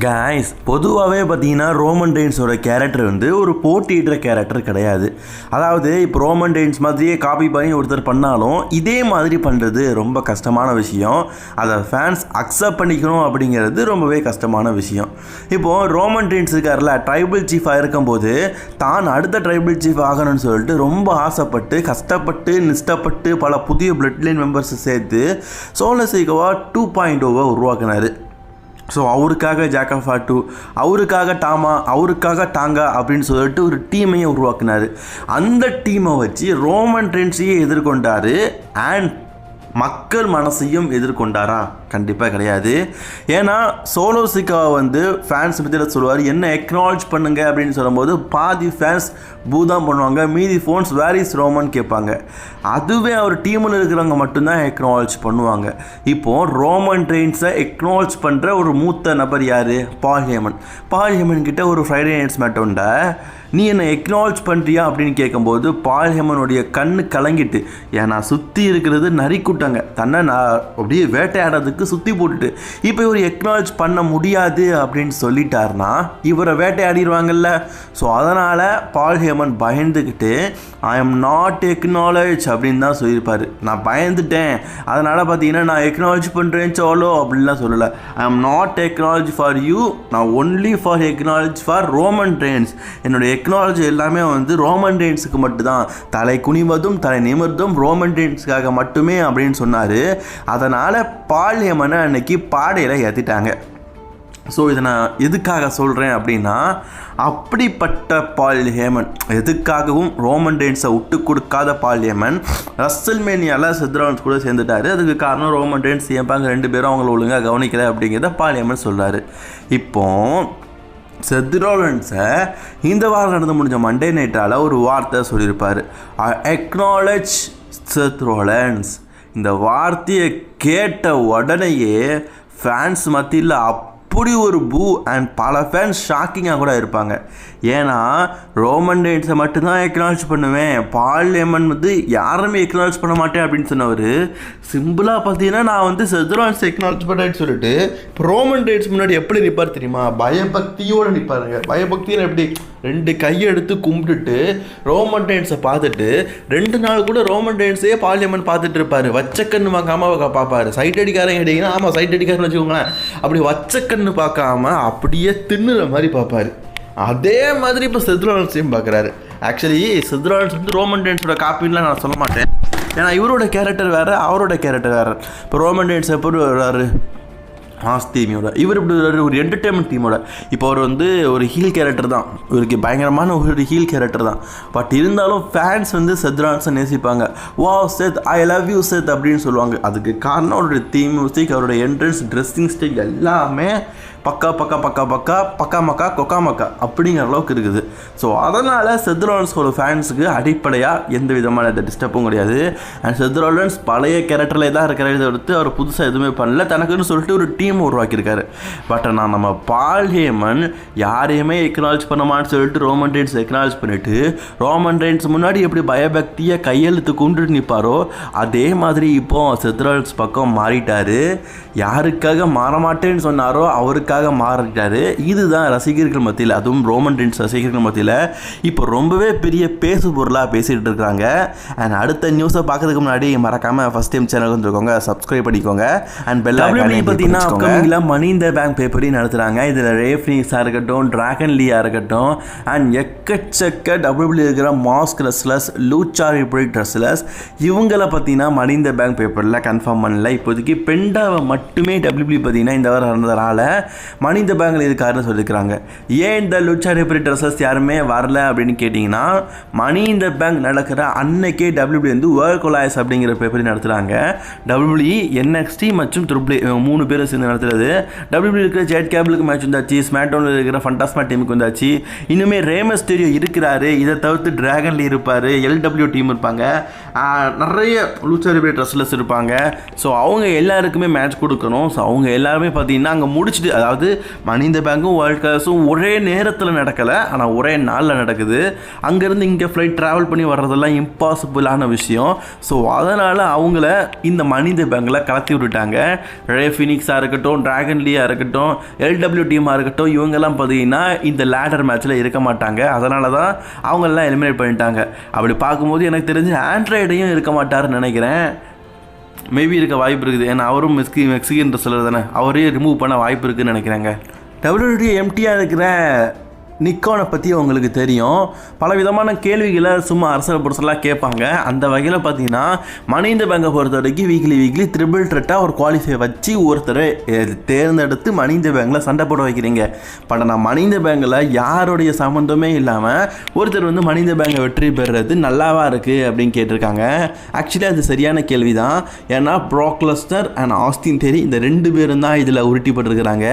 Guys பொதுவாகவே பார்த்தீங்கன்னா Roman ரெயின்ஸோட character வந்து ஒரு போட்டியிடுற கேரக்டர் கிடையாது. அதாவது இப்போ ரோமன் ரெயின்ஸ் மாதிரியே காப்பி பண்ணி ஒருத்தர் பண்ணாலும் இதே மாதிரி பண்ணுறது ரொம்ப கஷ்டமான விஷயம். அதை ஃபேன்ஸ் அக்செப்ட் பண்ணிக்கணும் அப்படிங்கிறது ரொம்பவே கஷ்டமான விஷயம். இப்போது ரோமன் ரெயின்ஸ் இருக்கார்ல ட்ரைபிள் சீஃபாக இருக்கும்போது தான் அடுத்த ட்ரைபிள் சீஃப் ஆகணும்னு சொல்லிட்டு ரொம்ப ஆசைப்பட்டு கஷ்டப்பட்டு நிஷ்டப்பட்டு பல புதிய பிளட்லைன் மெம்பர்ஸை சேர்த்து சோலசைகவா டூ பாயிண்ட் ஓவை உருவாக்கினார். ஸோ அவருக்காக ஜாக்கஃபா டூ அவருக்காக டாமா அவருக்காக டாங்கா அப்படின்னு சொல்லிட்டு ஒரு டீமையே உருவாக்குனார். அந்த டீமை வச்சு ரோமன் ட்ரெண்ட்ஸையே எதிர்கொண்டார் அண்ட் மக்கள் மனசையும் எதிர்கொண்டாரா? கண்டிப்பாக கிடையாது. ஏன்னா சோலோ சிக்காவை வந்து ஃபேன்ஸ் பற்றியில் சொல்லுவார் என்ன எக்னாலஜ் பண்ணுங்க? அப்படின்னு சொல்லும்போது பாதி ஃபேன்ஸ் பூதான் பண்ணுவாங்க மீதி ஃபோன்ஸ் வேரிஸ் ரோமன் கேட்பாங்க. அதுவே அவர் டீமில் இருக்கிறவங்க மட்டும்தான் எக்னாலஜ் பண்ணுவாங்க. இப்போது ரோமன் ட்ரெயின்ஸை எக்னாலஜ் பண்ணுற ஒரு மூத்த நபர் யார்? பால் ஹேமன் பால் ஹேமன் கிட்ட ஒரு ஃப்ரைடே நைட்ஸ் மேட் உண்டா? நீ என்னை எக்னாலஜ் பண்ணுறியா அப்படின்னு கேட்கும்போது பால் ஹேமனுடைய கண்ணு கலங்கிட்டு ஏன்னா சுற்றி இருக்கிறது நரிக்குட்டங்க. தன்னை நான் அப்படியே வேட்டையாடுறதுக்கு சுற்றி போட்டுட்டு இப்போ இவர் எக்னாலஜ் பண்ண முடியாது அப்படின்னு சொல்லிட்டாருன்னா இவரை வேட்டையாடிடுவாங்கல்ல ஸோ அதனால் பால் ஹேமன் பயந்துக்கிட்டு ஐ எம் நாட் எக்னாலஜ் அப்படின்னு தான் சொல்லியிருப்பார். நான் பயந்துட்டேன். அதனால் பார்த்தீங்கன்னா நான் எக்னாலஜ் பண்ணுறேன் சோலோ அப்படின்லாம் சொல்லலை. I am not acknowledge for you நான் only for acknowledge for Roman Reigns என்னோட எக்னாலஜி எல்லாமே வந்து ரோமன் ட்ரெயின்ஸுக்கு மட்டும்தான். தலை குனிவதும் தலை நிமிர்ந்தும் ரோமன் ட்ரெயின்ஸுக்காக மட்டுமே அப்படின்னு சொன்னார். அதனால் பாலியமனை அன்னைக்கு பாடையில் ஏற்றிட்டாங்க ஸோ இதை நான் எதுக்காக சொல்கிறேன் அப்படின்னா அப்படிப்பட்ட பால் ஹேமன் எதுக்காகவும் ரோமன் டெயின்ஸை விட்டு கொடுக்காத பால் ஹேமன் ரஸ்டல்மேனியால் சித்ரான்ஸ் கூட சேர்ந்துட்டார். அதுக்கு காரணம் ரோமன் டெயின்ஸ் ஏன்பாங்க ரெண்டு பேரும் அவங்கள ஒழுங்காக கவனிக்கலை அப்படிங்கிறத பால் ஹேமன் சொல்கிறாரு இப்போ செத்ரோலன்ஸை இந்த வாரம் நடந்து முடிஞ்ச மண்டே நைட்டால் ஒரு வார்த்தை சொல்லியிருப்பார். அக்னாலஜ் செத்ரோலன்ஸ் இந்த வார்த்தையை கேட்ட உடனேயே ஃபேன்ஸ் மத்தியில் அப்படி ஒரு பூ அண்ட் பல ஃபேன்ஸ் ஷாக்கிங்காக கூட இருப்பாங்க. ஏன்னா ரோமன் டேட்ஸை மட்டும்தான் எக்னாலஜ் பண்ணுவேன். பார்லியமன் வந்து யாருமே எக்னாலஜ் பண்ண மாட்டேன் அப்படின்னு சொன்னவர். சிம்பிளாக பார்த்தீங்கன்னா நான் வந்து செத்ரான்ஸ் எக்னாலஜ் பண்ணேன்னு சொல்லிட்டு இப்போ ரோமன் டேட்ஸ் முன்னாடி எப்படி நிற்பார் தெரியுமா? பயபக்தியோடு நிற்பாருங்க பயபக்தியில் எப்படி ரெண்டு கையெடுத்து கும்பிட்டுட்டு ரோமன் டேன்ஸை பார்த்துட்டு ரெண்டு நாள் கூட ரோமன் டேன்ஸே பார்லிமெண்ட் பார்த்துட்டு இருப்பார். வச்சக்கண்ணு வாங்காமல் பார்ப்பார். சைட் அடிக்காரன் கேட்டிங்கன்னா ஆமாம் சைட் அடிக்காரன்னு வச்சுக்கோங்களேன். அப்படி வச்சக்கண்ணு பார்க்காம அப்படியே தின்னுற மாதிரி பார்ப்பாரு. அதே மாதிரி இப்போ செத்ரோலன்ஸையும் பார்க்குறாரு. ஆக்சுவலி செத்ரோலன்ஸ் வந்து ரோமன் டேன்ஸோட காப்பின்லாம் நான் சொல்ல மாட்டேன். ஏன்னா இவரோட கேரக்டர் வேறு அவரோட கேரக்டர் வேறு. இப்போ ரோமன் டேன்ஸ் எப்படி வர்றாரு மாஸ் தீமியோட இவர் இப்படி ஒரு என்டர்டெயின்மெண்ட் டீமோட. இப்போ அவர் வந்து ஒரு ஹீல் கேரக்டர் தான். இவருக்கு பயங்கரமான ஒரு ஹீல் கேரக்டர் தான். பட் இருந்தாலும் ஃபேன்ஸ் வந்து செத்ரான்ஸை நேசிப்பாங்க. வா செத் ஐ லவ் யூ செத் அப்படின்னு சொல்லுவாங்க. அதுக்கு காரணம் அவருடைய தீம் மியூசிக் அவருடைய என்ட்ரன்ஸ் ட்ரெஸ்ஸிங் ஸ்டைல் எல்லாமே பக்கா பக்கா பக்கா பக்கா பக்கா மக்கா கொக்கா மக்கா அப்படிங்கிற அளவுக்கு இருக்குது. ஸோ அதனால் செத்ரோலன்ஸோட ஃபேன்ஸுக்கு அடிப்படையாக எந்த விதமான எந்த டிஸ்டர்பும் கிடையாது. அண்ட் செத்ரோலன்ஸ் பழைய கேரக்டரில் தான் இருக்கிறத எடுத்து அவர் புதுசாக எதுவுமே பண்ணல. தனக்குன்னு சொல்லிட்டு ஒரு டீம் உருவாக்கியிருக்காரு. பட் நான் நம்ம பால் ஹேமன் யாரையுமே எக்னாலஜ் பண்ணமான்னு சொல்லிட்டு ரோமன் ரெயின்ஸ் எக்னாலஜ் பண்ணிவிட்டு ரோமன் ரெயின்ஸ் முன்னாடி எப்படி பயபக்தியை கையெழுத்து கொண்டுட்டு நிற்பாரோ அதே மாதிரி இப்போ செத்ரோலன்ஸ் பக்கம் மாறிட்டார். யாருக்காக மாற மாட்டேன்னு சொன்னாரோ அவருக்காக மாறிட்டாரு. இதுதான் ரசிகர்கள் மத்தியில் அதுவும் ரோமன் ரெயின்ஸ் ரசிகர்கள் மத்தியில் இப்போ ரொம்பவே பெரிய பேசு பொருளாக பேசிகிட்டு இருக்கிறாங்க அண்ட் அடுத்த நியூஸை பார்க்கறதுக்கு முன்னாடி மறக்காமல் ஃபஸ்ட் டைம் சேனல் வந்துருக்கோங்க சப்ஸ்கிரைப் பண்ணிக்கோங்க அண்ட் பெல் பார்த்தீங்கன்னா அப்கமிங்கில் மணி இந்த பேங்க் பேப்பரையும் நடத்துகிறாங்க இதில் ரேஃப்னிஸாக இருக்கட்டும் ட்ராகன் லீயாக இருக்கட்டும் அண்ட் எக்கச்சக்க டபிள்யூபிள்யூ இருக்கிற mask wrestlers lucha libre wrestlers இவங்கள பார்த்தீங்கன்னா மணி இந்த பேங்க் பேப்பரில் கன்ஃபார்ம் பண்ணல. இப்போதைக்கு பெண்டாவை மட்டுமே டபிள்யூபிள்யூ பார்த்தீங்கன்னா இந்த வாரம் நடந்ததுனால மனித இந்த பேங்கில் இருக்காருன்னு சொல்லியிருக்கிறாங்க. ஏன் இந்த லுச்சா ரிப்ரிக் ட்ரெஸ்ஸஸ் யாருமே வரல அப்படின்னு கேட்டிங்கன்னா மணி இந்த பேங்க் நடக்கிற அன்னைக்கே டபிள்யூபிள்யூ வந்து வேர்ல்ட் கொலாயஸ் அப்படிங்கிற பேப்பரை நடத்துகிறாங்க டபிள்யூபிள்யூ என்எக்ஸ்டி மற்றும் ட்ரிபிள் மூணு பேரும் சேர்ந்து நடத்துறது. டபிள்யூபிள்யூ இருக்கிற ஜெட் கேபிளுக்கு மேட்ச் வந்தாச்சு ஸ்மாக்டவுனில் இருக்கிற ஃபண்டாஸ்மா டீமுக்கு வந்தாச்சு. இன்னுமே ரேமஸ் ஸ்டேடியோ இருக்கிறாரு இதை தவிர்த்து டிராகன்ல இருப்பார் எல்டபிள்யூ டீம் இருப்பாங்க. நிறைய லூச்சரிபே ட்ரெஸ்லஸ் இருப்பாங்க. ஸோ அவங்க எல்லாருக்குமே மேட்ச் கொடுக்கணும். ஸோ அவங்க எல்லாருமே பார்த்தீங்கன்னா அங்கே முடிச்சுட்டு அதாவது மனித பேங்கும் வேர்ல்ட் கிளாஸும் ஒரே நேரத்தில் நடக்கலை. ஆனால் ஒரே நாளில் நடக்குது. அங்கேருந்து இங்கே ஃப்ளைட் ட்ராவல் பண்ணி வர்றதெல்லாம் இம்பாசிபிளான விஷயம். ஸோ அதனால் அவங்கள இந்த மனித பேங்கில் கலத்தி விட்டுட்டாங்க. ரே ஃபினிக்ஸாக இருக்கட்டும் டிராகன் லீயாக இருக்கட்டும் எல்டபிள்யூ டீமாக இருக்கட்டும் இவங்கெல்லாம் பார்த்தீங்கன்னா இந்த லேடர் மேட்ச்சில் இருக்க மாட்டாங்க. அதனால தான் அவங்களெல்லாம் எலிமினேட் பண்ணிட்டாங்க. அப்படி பார்க்கும்போது எனக்கு தெரிஞ்சு ஆண்ட்ராய்டையும் இருக்க மாட்டார்னு நினைக்கிறேன். மேபி இருக்க வாய்ப்பு இருக்குது. ஏன்னா அவரும் மெக்ஸி மெக்சிகன் ரெஸ்லர் தானே அவரையும் ரிமூவ் பண்ண வாய்ப்பு இருக்குதுன்னு நினைக்கிறாங்க. டபிள்யூடி எம்டியாக இருக்கிற நிக்கோனை பற்றி உங்களுக்கு தெரியும். பல விதமான கேள்விகளை சும்மா அரசல் புரசலாக கேட்பாங்க. அந்த வகையில் பார்த்தீங்கன்னா மனித பேங்கை பொறுத்த வரைக்கும் வீக்லி வீக்லி த்ரிபிள் த்ரெட்டாக ஒரு குவாலிஃபை வச்சு ஒருத்தரை தேர்ந்தெடுத்து மனித பேங்கில் சண்டை போட வைக்கிறீங்க. பட் நான் மனித பேங்கில் யாருடைய சம்மந்தமே இல்லாமல் ஒருத்தர் வந்து மனித பேங்கை வெற்றி பெறுறது நல்லாவா இருக்குது அப்படின்னு கேட்டிருக்காங்க. ஆக்சுவலி அது சரியான கேள்வி தான் ஏன்னா ப்ராக்லஸ்னர் அண்ட் ஆஸ்தின் தேரி இந்த ரெண்டு பேரும் தான் இதில் உருட்டிப்பட்டிருக்கிறாங்க.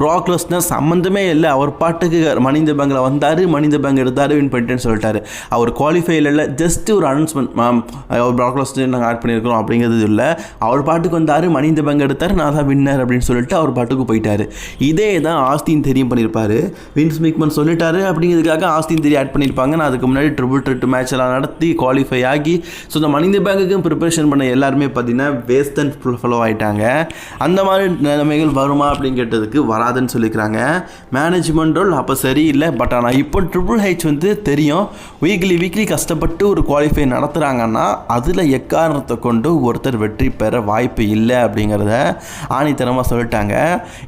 ப்ராக்லஸ்னர் சம்மந்தமே இல்லை அவர் பாட்டுக்கு மனித பேங்கில் வந்தார் மனித பேங்க் எடுத்தார் வின் பண்ணிட்டேன்னு சொல்லிட்டாரு. அவர் குவாலிஃபைல இல்லை ஜஸ்ட் ஒரு அனௌன்ஸ்மெண்ட் மேம் அவர் ப்ராக்லஸ்டர் நாங்கள் ஆட் பண்ணியிருக்கிறோம் அப்படிங்கிறது இல்லை. அவர் பாட்டுக்கு வந்தார் மனித பேங்க் எடுத்தார் நான் தான் வின்னர் அப்படின்னு சொல்லிட்டு அவர் பாட்டுக்கு போயிட்டார். இதே தான் ஆஸ்தின் தெரியும் பண்ணியிருப்பார். வின்ஸ் மிக்மன் சொல்லிட்டாரு அப்படிங்கிறதுக்காக ஆஸ்தின் தெரிய ஆட் பண்ணியிருப்பாங்க. நான் அதுக்கு முன்னாடி ட்ரிபிள் ட்ரிட் மேட்ச் எல்லாம் நடத்தி குவாலிஃபை ஆகி ஸோ இந்த மனித பேங்குக்கும் ப்ரிப்பரேஷன் பண்ண எல்லாருமே பார்த்தீங்கன்னா வேஸ்ட் அண்ட் ஃபுல்ஃபலோ ஆகிட்டாங்க அந்த மாதிரி நிலைமைகள் வருமா அப்படின்னு கேட்டதுக்கு வராதுன்னு சொல்லிக்கிறாங்க. மேனேஜ்மெண்ட் ரோல் அப்போ இல்லை பட் ஆனால் இப்போ ட்ரிபிள் ஹெச் வந்து தெரியும். வீக்லி வீக்லி கஷ்டப்பட்டு ஒரு குவாலிஃபை நடத்துகிறாங்கன்னா அதில் எக்காரணத்தை கொண்டு ஒருத்தர் வெற்றி பெற வாய்ப்பு இல்லை அப்படிங்கிறத ஆணித்தனமாக சொல்லிட்டாங்க.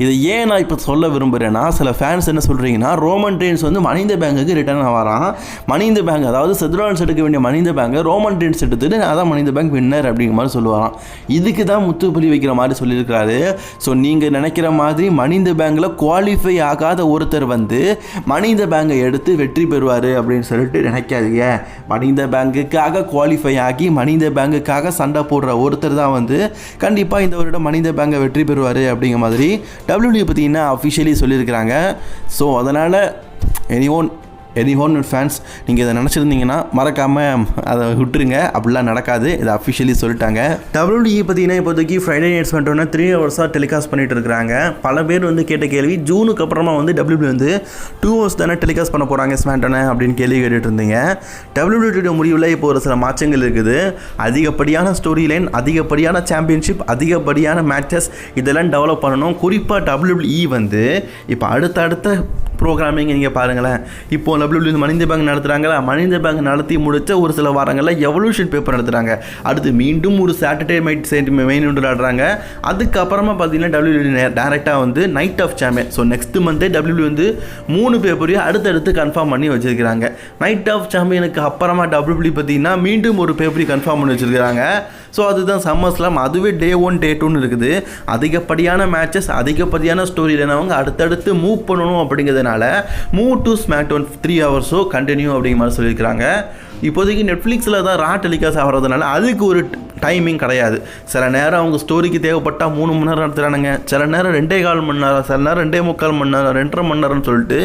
இதை ஏன் நான் இப்போ சொல்ல விரும்புகிறேன்னா சில ஃபேன்ஸ் என்ன சொல்கிறீங்கன்னா ரோமன் ட்ரெயின்ஸ் வந்து மனித பேங்குக்கு ரிட்டர்ன் ஆகிறான் மனித பேங்க் அதாவது செதுரான்ஸ் எடுக்க வேண்டிய மனித பேங்க் ரோமன் ட்ரெயின்ஸ் எடுத்துட்டு அதான் மனித பேங்க் வின்னர் அப்படிங்கிற மாதிரி சொல்லுவாராம். இதுக்கு தான் முத்துப்புலி வைக்கிற மாதிரி சொல்லியிருக்காரு ஸோ நீங்கள் நினைக்கிற மாதிரி மனித பேங்கில் குவாலிஃபை ஆகாத ஒருத்தர் வந்து மனித பேங்கை எடுத்து வெற்றி பெறுவார் அப்படின்னு சொல்லிட்டு நினைக்காதீங்க. மனித பேங்குக்காக குவாலிஃபை ஆகி மனித பேங்குக்காக சண்டை போடுற ஒருத்தர் தான் வந்து கண்டிப்பாக இந்த வருடம் மனித பேங்கை வெற்றி பெறுவார் அப்படிங்கிற மாதிரி டபிள்யூடி பார்த்தீங்கன்னா அஃபிஷியலி சொல்லியிருக்கிறாங்க. ஸோ அதனால் எனி ஒன் எனி ஹோன் ஃபேன்ஸ் நீங்கள் இதை நினச்சிருந்தீங்கன்னா மறக்காமல் அதை விட்டுருங்க. அப்படிலாம் நடக்காது. இதை அஃபிஷியலி சொல்லிட்டாங்க. டபிள்யூடிஇ பார்த்தீங்கன்னா இப்போதைக்கு ஃப்ரைடே நைட்ஸ் பண்ணுறோன்னா த்ரீ ஹவர்ஸாக டெலிகாஸ்ட் பண்ணிட்டு இருக்கிறாங்க. பல பேர் வந்து கேட்ட கேள்வி ஜூனுக்கு அப்புறமா வந்து டபிள்யூபி வந்து டூ ஹவர்ஸ் தானே டெலிகாஸ்ட் பண்ண போகிறாங்க ஸ்மாண்டனை அப்படின்னு கேள்வி கேட்டுட்டு இருந்தீங்க. டபிள்யூடியோட முடிவில் இப்போ ஒரு சில மாற்றங்கள் இருக்குது. அதிகப்படியான ஸ்டோரி லைன் அதிகப்படியான சாம்பியன்ஷிப் அதிகப்படியான மேட்சஸ் இதெல்லாம் டெவலப் பண்ணணும். குறிப்பாக டபிள்யூஇ வந்து இப்போ அடுத்தடுத்த ப்ரோக்ராமிங் நீங்கள் பாருங்களேன். இப்போ டபிள்யூ மனித பேங்க் நடத்துகிறாங்களா மனித பேங்க் நடத்தி முடிச்ச ஒரு சில வாரங்களில் எவல்யூஷன் பேப்பர் நடத்துகிறாங்க அடுத்து மீண்டும் ஒரு சாட்டர்டே நைட் சென்ட் மெயின் விளையாடுறாங்க அதுக்கப்புறமா பார்த்தீங்கன்னா டபிள்யூ டேரெக்டாக வந்து night of champion so next Monday W வந்து மூணு பேப்பரையும் அடுத்தடுத்து கன்ஃபார்ம் பண்ணி வச்சிருக்கிறாங்க. நைட் ஆஃப் சாம்பியனுக்கு அப்புறமா டபிள்யூ பார்த்தீங்கன்னா மீண்டும் ஒரு பேப்பரையும் கன்ஃபார்ம் பண்ணி வச்சிருக்கிறாங்க. ஸோ அதுதான் சம்மர் ஸ்லாம் அதுவே டே ஒன் டே டூன்னு இருக்குது. அதிகப்படியான மேட்சஸ் அதிகப்படியான ஸ்டோரி அவங்க அடுத்தடுத்து மூவ் பண்ணணும் அப்படிங்கிறதுனால move to SmackDown three ஹவர்ஸோ கண்டினியூ அப்படிங்கிற மாதிரி சொல்லியிருக்கிறாங்க. இப்போதைக்கு நெட்ஃப்ளிக்ஸில் தான் ரா டெலிகாஸ்ட் ஆகிறதுனால அதுக்கு ஒரு டைமிங் கிடையாது. சில நேரம் அவங்க ஸ்டோரிக்கு தேவைப்பட்டால் மூணு மணி நேரம் நடத்துகிறானுங்க சில நேரம் ரெண்டே கால் மணி நேரம் சில நேரம் ரெண்டே முக்கால் மணி நேரம் ரெண்டரை மணி நேரம்னு சொல்லிட்டு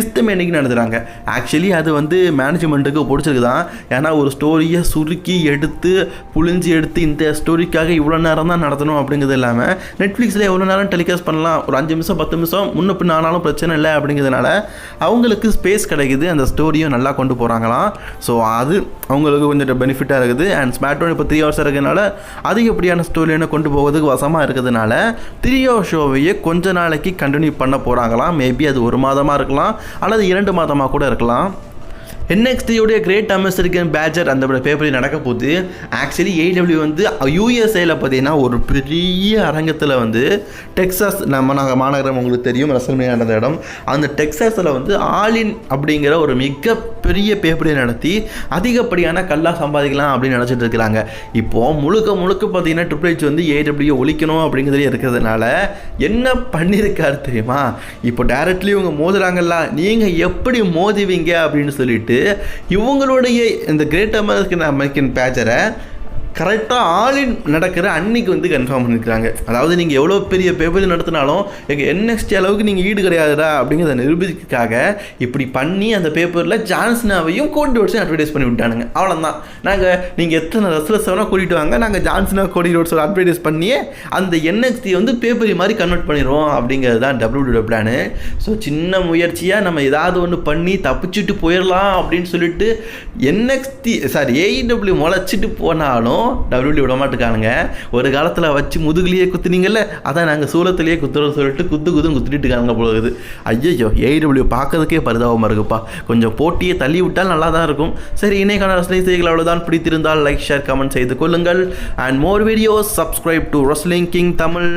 இஸ்தமேனிக்கு நடத்துகிறாங்க ஆக்சுவலி அது வந்து மேனேஜ்மெண்ட்டுக்கு பிடிச்சிருக்கு தான் ஏன்னா ஒரு ஸ்டோரியை சுருக்கி எடுத்து புழிஞ்சு எடுத்து இந்த ஸ்டோரிக்காக இவ்வளோ நேரம் தான் நடத்தணும் அப்படிங்கிறது இல்லாமல் நெட்ஃப்ளிக்ஸில் எவ்வளோ நேரம் டெலிகாஸ்ட் பண்ணலாம்? ஒரு அஞ்சு நிமிஷம் பத்து நிமிஷம் முன்ன பின் ஆனாலும் பிரச்சனை இல்லை அப்படிங்கிறதுனால அவங்களுக்கு ஸ்பேஸ் கிடைக்குது. அந்த ஸ்டோரியும் நல்லா கொண்டு போகிறாங்களாம் ஸோ அது அவங்களுக்கு கொஞ்சம் பெனிஃபிட்டாக இருக்குது. அண்ட் ஸ்மார்ட் இப்போ த்ரீ ஹவர்ஸ் இருக்கிறதுனால அதிகப்படியான ஸ்டோரியை கொண்டு போவதுக்கு வசமாக இருக்கிறதுனால த்ரீ ஷோவையே கொஞ்ச நாளைக்கு கண்டினியூ பண்ண போகிறாங்களாம் மேபி அது ஒரு மாதமாக இருக்கலாம் அல்லது இரண்டு மாதமாக கூட இருக்கலாம். என்எக்ஸ்டியோடைய கிரேட் அமெரிக்கன் பேஜர் அந்த பேப்பரில் நடக்க போகுது. ஆக்சுவலி ஏடபிள்யூ வந்து யூஎஸ்ஏல பார்த்தீங்கன்னா ஒரு பெரிய அரங்கத்தில் வந்து டெக்ஸாஸ் நம்ம நாங்கள் மாநகரம் உங்களுக்கு தெரியும் ரசல்மே நடந்த இடம். அந்த டெக்ஸாஸில் வந்து ஆலின் அப்படிங்கிற ஒரு மிகப்பெரிய பேப்பரை நடத்தி அதிகப்படியான கல்லா சம்பாதிக்கலாம் அப்படின்னு நினச்சிட்டு இருக்கிறாங்க. இப்போது முழுக்க முழுக்க பார்த்தீங்கன்னா ட்ரிபிள் ஹெச் வந்து ஏடபிள்யூ ஒழிக்கணும் அப்படிங்கிறதே இருக்கிறதுனால என்ன பண்ணியிருக்காரு தெரியுமா? இப்போ டைரக்ட்லி இவங்க மோதுறாங்கல்ல நீங்கள் எப்படி மோதுவீங்க அப்படின்னு சொல்லிட்டு இவங்களுடைய இந்த கிரேட் அமெரிக்கன் அமெரிக்கன் பேஜரை கரெக்டாக ஆலின் நடக்கிற அன்னைக்கு வந்து கன்ஃபார்ம் பண்ணியிருக்காங்க அதாவது நீங்கள் எவ்வளோ பெரிய பேப்பர் நடத்தினாலும் எங்கள் என்எக்ஸ்டி அளவுக்கு நீங்கள் ஈடு கிடையாதுடா அப்படிங்கிறத நிரூபிக்கிறதுக்காக இப்படி பண்ணி அந்த பேப்பரில் ஜான்சனாவையும் கோடி ரோட்ஸையும் அட்வர்டைஸ் பண்ணி விட்டானுங்க. அவ்வளோதான் நாங்கள் நீங்கள் எத்தனை ரெஸ்லர்ஸ் வேணால் கூட்டிகிட்டு வாங்க நாங்கள் ஜான்சனா கோடி ரோட்ஸோட அட்வர்டைஸ் பண்ணியே அந்த என்எக்ஸ்டி வந்து பேப்பரி மாதிரி கன்வெர்ட் பண்ணிடுவோம் அப்படிங்கிறது தான் டபிள்யூடபிள்யூ பிளானு ஸோ சின்ன முயற்சியாக நம்ம ஏதாவது ஒன்று பண்ணி தப்பிச்சுட்டு போயிடலாம் அப்படின்னு சொல்லிட்டு என்எக்ஸ்டி சாரி ஏஇடபிள்யூ முளைச்சிட்டு போனாலும் டபிள்யூடி விட மாட்டுக்கானுங்க ஒரு காலத்தில் வச்சு முதுகுலேயே குத்துனீங்கல்ல அதான் நாங்கள் சூளத்துலேயே குத்துறோம் சொல்லிட்டு குத்து குத்துன்னு குத்திட்டு இருக்காங்க போகுது ஐயோ ஏஇடபிள்யூ பார்க்கறதுக்கே பரிதாபமாக இருக்குப்பா. கொஞ்சம் போட்டியை தள்ளி விட்டால் நல்லா தான் இருக்கும். சரி இன்னைக்கான ரசனை செய்திகள் அவ்வளோதான் பிடித்திருந்தால் லைக் ஷேர் கமெண்ட் செய்து கொள்ளுங்கள். And more videos subscribe to wrestling king Tamil